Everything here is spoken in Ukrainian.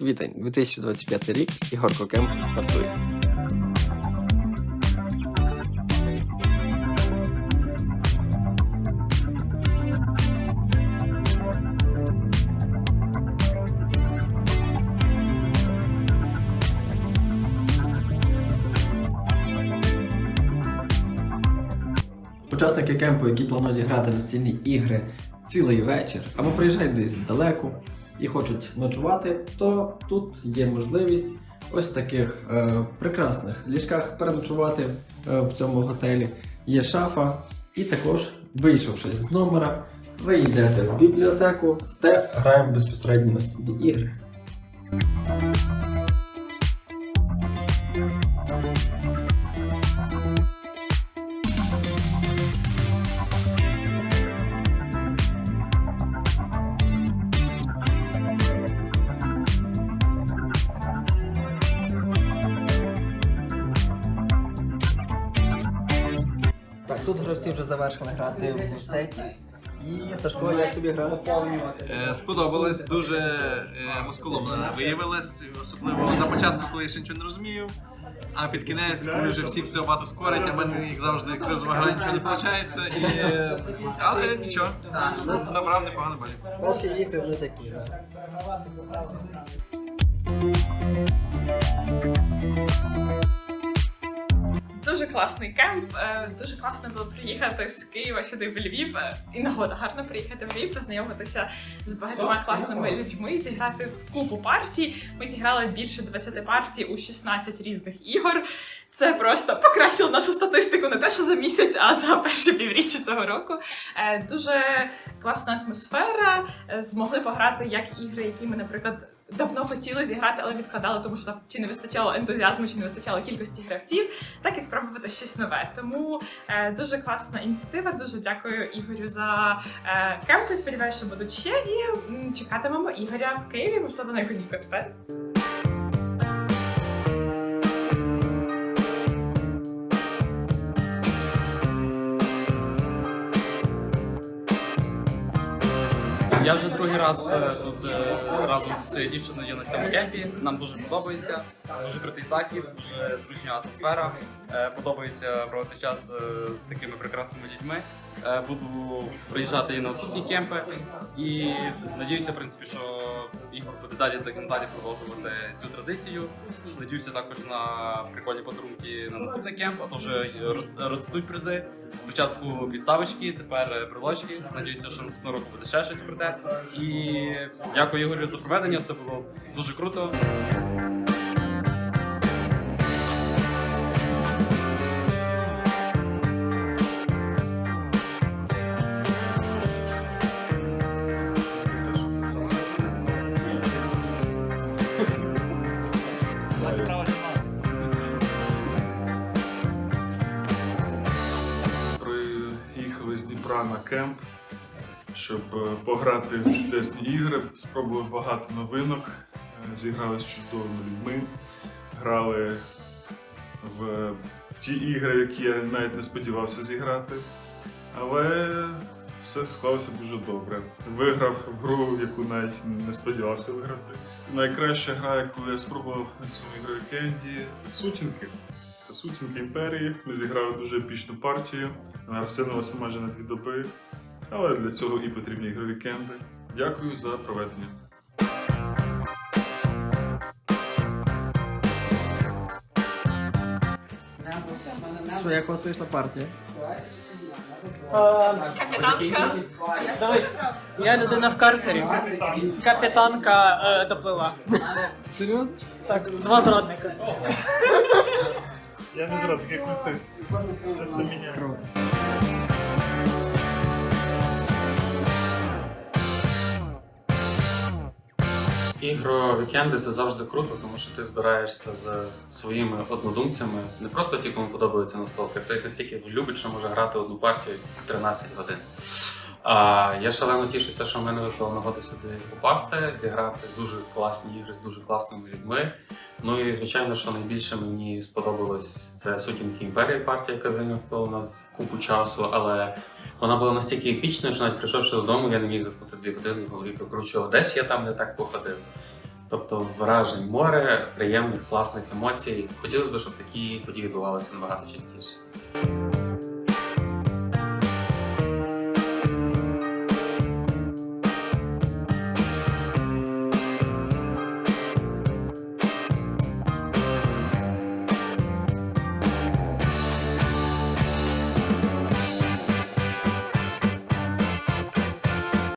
Квітень 2025 рік і Горкокемп стартує. Учасники кемпу, які планують грати настільні ігри цілий вечір, або приїжджають десь далеко і хочуть ночувати, то тут є можливість ось таких е, прекрасних ліжках переночувати е, в цьому готелі. Є шафа, і також, вийшовши з номера, ви йдете в бібліотеку, де граємо безпосередньо настільні ігри. Тут гравці вже завершили грати в сеті. І Сашко, як тобі гра? Е, Сподобалось, дуже е, мускуловно виявилось, особливо на початку, коли я ще нічого не розумію. А під кінець, коли вже всі все багато скорять, а в мене як завжди кризова гра нічого не виходить. І... Але нічого, набрав непогано балів. Перші ігри вони такі. Класний кемп. е, Дуже класно було приїхати з Києва сюди в Львів. е, І нагода гарно приїхати в Львів, познайомитися з багатьма класними людьми, зіграти в купу партій. Ми зіграли більше 20 партій у 16 різних ігор. Це просто покращило нашу статистику не те, що за місяць, а за перше півріччя цього року. Е, Дуже класна атмосфера. Змогли пограти як ігри, які ми, наприклад, давно хотіли зіграти, але відкладали, тому що там чи не вистачало ентузіазму, чи не вистачало кількості гравців так і спробувати щось нове. Тому е, дуже класна ініціатива. Дуже дякую Ігорю за е, кемпи. Сподіваюся, що будуть ще і чекатимемо Ігоря в Києві, можливо, на якусь гікоспед. Я вже другий раз е, тут е, разом зі своєю дівчиною є на цьому кемпі. Нам дуже подобається. Дуже крутий захід, дуже дружня атмосфера. Е, Подобається проводити час з такими прекрасними людьми. Буду приїжджати і на наступні кемпи. І надіюся, в принципі, що Ігор буде далі так надалі продовжувати цю традицію. Надіюся також на прикольні подарунки на наступний кемп, а то вже ростуть призи. Спочатку підставочки, тепер брелочки. Надіюся, що наступного року буде ще щось круте. І дякую Ігорю за проведення. Все було дуже круто. Приїхали з Дніпра на кемп, щоб е, пограти в чудесні ігри, спробували багато новинок, е, зіграли з чудовими людьми, грали в, ті ігри, які я навіть не сподівався зіграти. Але все склалося дуже добре. Виграв в гру, яку навіть не сподівався виграти. Найкраща гра, яку я спробував цьому ігровій вікенді сутінки. Це сутінки імперії. Ми зіграли дуже епічну партію. Вона розтягнулася майже на дві доби. Але для цього і потрібні ігрові кемпи. Дякую за проведення. Що, як у вас вийшла партія? Капітанка. Я людина в карцері. Капітанка е, доплила. Серйозно? Так, два зрадника. Я не зрадник, я культист. Це все міняє. Ігро вікенди це завжди круто, тому що ти збираєшся з своїми однодумцями. Не просто ті, кому подобається настолки, а хто стільки любить, що може грати одну партію 13 годин. А я шалено тішуся, що в мене випала нагода сюди попасти, зіграти дуже класні ігри з дуже класними людьми. Ну і звичайно, що найбільше мені сподобалось це сутінки імперії партія, яка зайняла у нас купу часу, але вона була настільки епічною, що навіть прийшовши додому, я не міг заснути дві години в голові прокручував. Десь я там не так походив. Тобто вражень море, приємних, класних емоцій. Хотілося б, щоб такі події відбувалися набагато частіше.